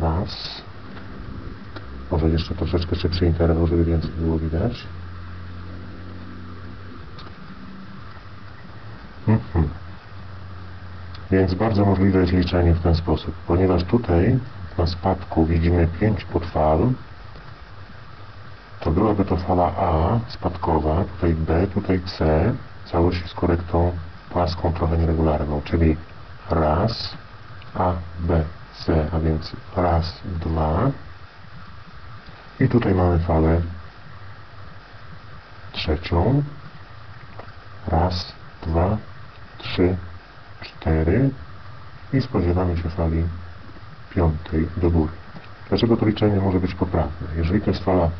raz. Może jeszcze troszeczkę szybszy interwał, żeby więcej było widać. Mhm. Więc bardzo możliwe jest liczenie w ten sposób, ponieważ tutaj na spadku widzimy 5 podfal, to byłaby to fala A spadkowa, tutaj B, tutaj C, całość z korektą płaską, trochę nieregularną, czyli raz, A, B, C, a więc raz, dwa i tutaj mamy falę trzecią, raz, dwa, trzy, cztery i spodziewamy się fali piątej do góry. Dlaczego to liczenie może być poprawne? Jeżeli to jest fala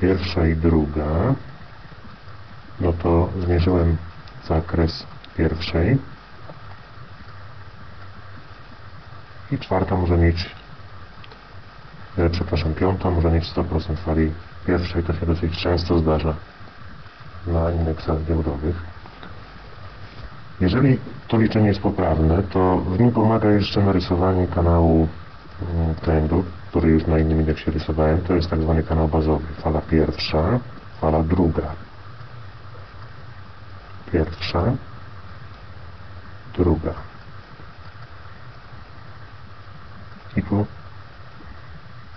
pierwsza i druga, no to zmierzyłem zakres pierwszej i czwarta może mieć, e, przepraszam, piąta może mieć 100% fali pierwszej, to się dosyć często zdarza na indeksach giełdowych. Jeżeli to liczenie jest poprawne, to w nim pomaga jeszcze narysowanie kanału mm, trendu, który już na innym indeksie rysowałem. To jest tak zwany kanał bazowy. Fala pierwsza, fala druga. Pierwsza, druga. I tu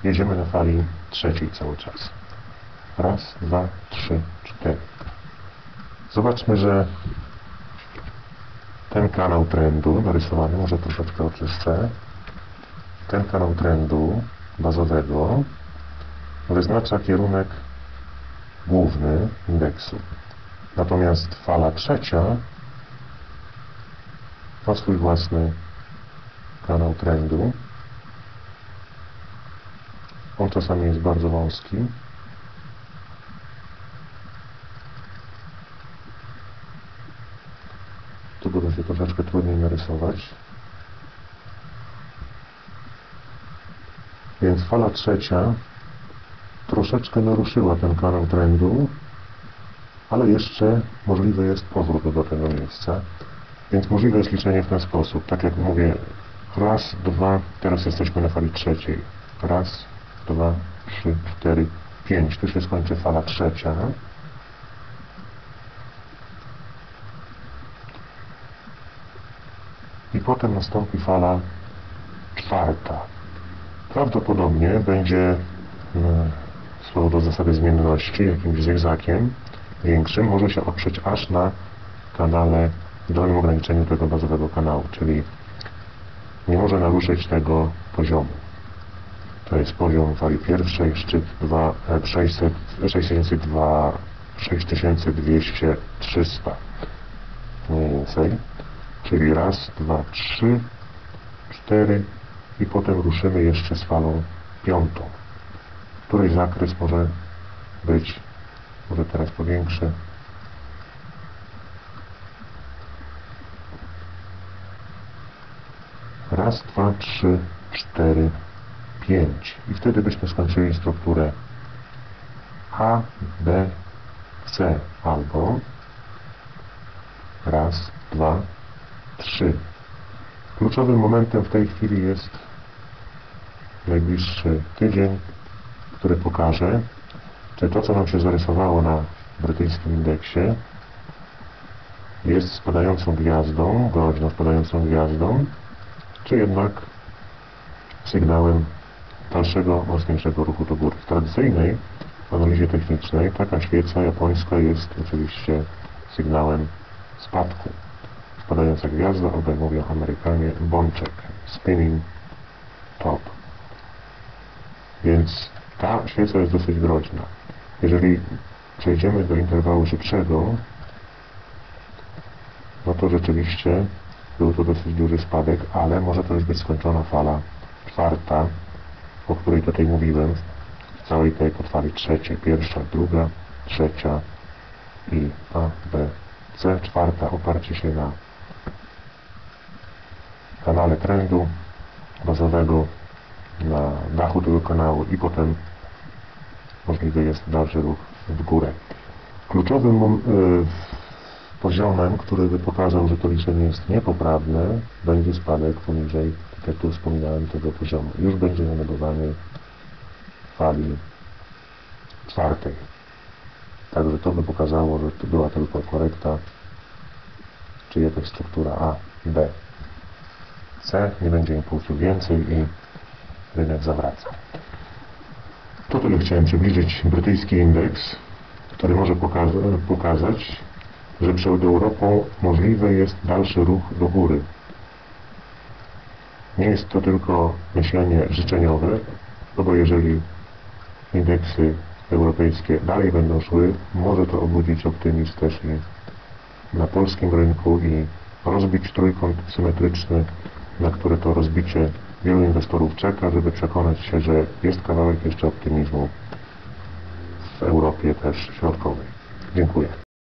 jedziemy na fali trzeciej cały czas. Raz, dwa, trzy, cztery. Zobaczmy, że ten kanał trendu narysowany, może troszeczkę oczyszczę. Ten kanał trendu bazowego wyznacza kierunek główny indeksu. Natomiast fala trzecia ma swój własny kanał trendu. On czasami jest bardzo wąski. Tu będzie się troszeczkę trudniej narysować. Więc fala trzecia troszeczkę naruszyła ten kanał trendu, ale jeszcze możliwy jest powrót do tego miejsca. Więc możliwe jest liczenie w ten sposób. Tak jak mówię, raz, dwa, teraz jesteśmy na fali trzeciej. Raz, dwa, trzy, cztery, pięć. Tu się skończy fala trzecia. I potem nastąpi fala czwarta. Prawdopodobnie będzie mm, słowo do zasady zmienności jakimś zygzakiem większym, może się oprzeć aż na kanale, dolnym ograniczeniu tego bazowego kanału, czyli nie może naruszyć tego poziomu. To jest poziom fali pierwszej, szczyt 2, e, 600, 6200, 6200, 300 mniej więcej. Czyli raz, dwa, trzy, cztery i potem ruszymy jeszcze z falą piątą, której zakres może być, może teraz powiększę, raz, dwa, trzy, cztery, pięć i wtedy byśmy skończyli strukturę A, B, C albo raz, dwa, trzy. Kluczowym momentem w tej chwili jest najbliższy tydzień, który pokaże, czy to, co nam się zarysowało na brytyjskim indeksie, jest spadającą gwiazdą, groźną spadającą gwiazdą, czy jednak sygnałem dalszego, mocniejszego ruchu do góry. W tradycyjnej analizie technicznej taka świeca japońska jest oczywiście sygnałem spadku. Spadająca gwiazda, obaj mówią Amerykanie, bączek, spinning top. Więc ta świeca jest dosyć groźna. Jeżeli przejdziemy do interwału szybszego, no to rzeczywiście był to dosyć duży spadek, ale może to już być skończona fala czwarta, o której tutaj mówiłem, w całej tej podfali trzeciej, pierwsza, druga, trzecia i A, B, C, czwarta, oparcie się na kanale trendu bazowego na dachu tego kanału i potem możliwy jest dalszy ruch w górę. Kluczowym mom- y, poziomem, który by pokazał, że to liczenie jest niepoprawne, będzie spadek poniżej, jak tu wspominałem, tego poziomu. Już będzie zanotowany fali czwartej. Także to by pokazało, że to była tylko korekta, czy jakaś struktura A, B, C, nie będzie impulsu więcej i rynek zawraca. To tyle chciałem przybliżyć brytyjski indeks, który może pokaza pokazać, że przed Europą możliwy jest dalszy ruch do góry. Nie jest to tylko myślenie życzeniowe, no bo jeżeli indeksy europejskie dalej będą szły, może to obudzić optymizm też i na polskim rynku i rozbić trójkąt symetryczny, na które to rozbicie wielu inwestorów czeka, żeby przekonać się, że jest kawałek jeszcze optymizmu w Europie też środkowej. Dziękuję.